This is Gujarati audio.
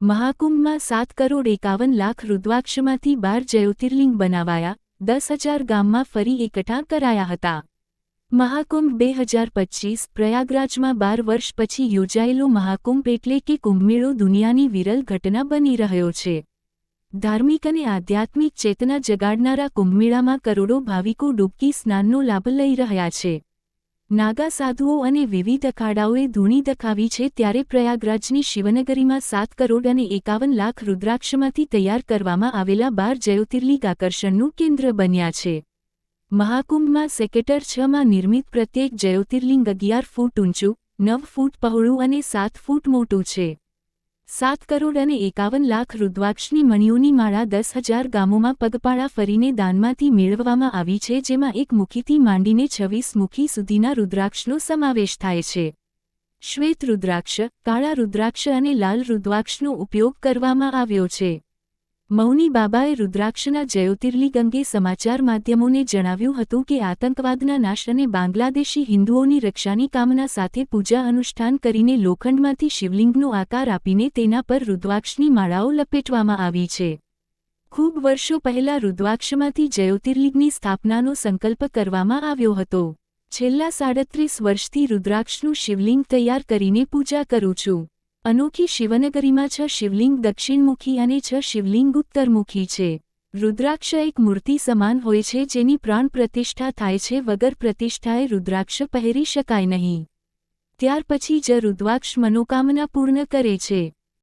મહાકુંભમાં સાત કરોડ એકાવન લાખ રુદ્રાક્ષમાંથી બાર જ્યોતિર્લિંગ બનાવાયા, દસ હજાર ગામમાં ફરી એકઠા કરાયા હતા. મહાકુંભ બે હજાર પચ્ચીસ પ્રયાગરાજમાં બાર વર્ષ પછી યોજાયેલો મહાકુંભ એટલે કે કુંભમેળો દુનિયાની વિરલ ઘટના બની રહ્યો છે. ધાર્મિક અને આધ્યાત્મિક ચેતના જગાડનારા કુંભમેળામાં કરોડો ભાવિકો ડૂબકી સ્નાનનો લાભ લઈ રહ્યા છે. નાગા સાધુઓ અને વિવિધ અખાડાઓએ ધૂણી દખાવી છે ત્યારે પ્રયાગરાજની શિવનગરીમાં સાત કરોડ અને એકાવન લાખ રુદ્રાક્ષમાંથી તૈયાર કરવામાં આવેલા બાર જ્યોતિર્લિંગ આકર્ષણનું કેન્દ્ર બન્યા છે. મહાકુંભમાં સેકેટર છમાં નિર્મિત પ્રત્યેક જ્યોતિર્લિંગ અગિયાર ફૂટ ઊંચું, નવ ફૂટ પહોળું અને સાત ફૂટ મોટું છે. સાત કરોડ અને એકાવન લાખ રુદ્રાક્ષની મણિઓની માળા દસ હજાર ગામોમાં પગપાળા ફરીને દાનમાંથી મેળવવામાં આવી છે, જેમાં એક મુખીથી માંડીને છવ્વીસ મુખી સુધીના રુદ્રાક્ષનો સમાવેશ થાય છે. શ્વેત રુદ્રાક્ષ, કાળા રુદ્રાક્ષ અને લાલ રુદ્રાક્ષનો ઉપયોગ કરવામાં આવ્યો છે. મૌની બાબાએ રુદ્રાક્ષના જયોતિર્લિંગ અંગે સમાચાર માધ્યમોને જણાવ્યું હતું કે આતંકવાદના નાશ અને બાંગ્લાદેશી હિન્દુઓની રક્ષાની કામના સાથે પૂજા અનુષ્ઠાન કરીને લોખંડમાંથી શિવલિંગનો આકાર આપીને તેના પર રુદ્રાક્ષની માળાઓ લપેટવામાં આવી છે. ખૂબ વર્ષો પહેલા રુદ્રાક્ષમાંથી જયોતિર્લિંગની સ્થાપનાનો સંકલ્પ કરવામાં આવ્યો હતો. છેલ્લા સાડત્રીસ વર્ષથી રુદ્રાક્ષનું શિવલિંગ તૈયાર કરીને પૂજા કરું છું. અનોખી શિવનગરીમાં છ શિવલિંગ દક્ષિણમુખી અને છ શિવલિંગ ઉત્તરમુખી છે. રુદ્રાક્ષ એક મૂર્તિ સમાન હોય છે જેની પ્રાણ પ્રતિષ્ઠા થાય છે વગર પ્રતિષ્ઠાએ રુદ્રાક્ષ પહેરી શકાય નહીં. ત્યાર પછી જ રુદ્રાક્ષ મનોકામના પૂર્ણ કરે છે.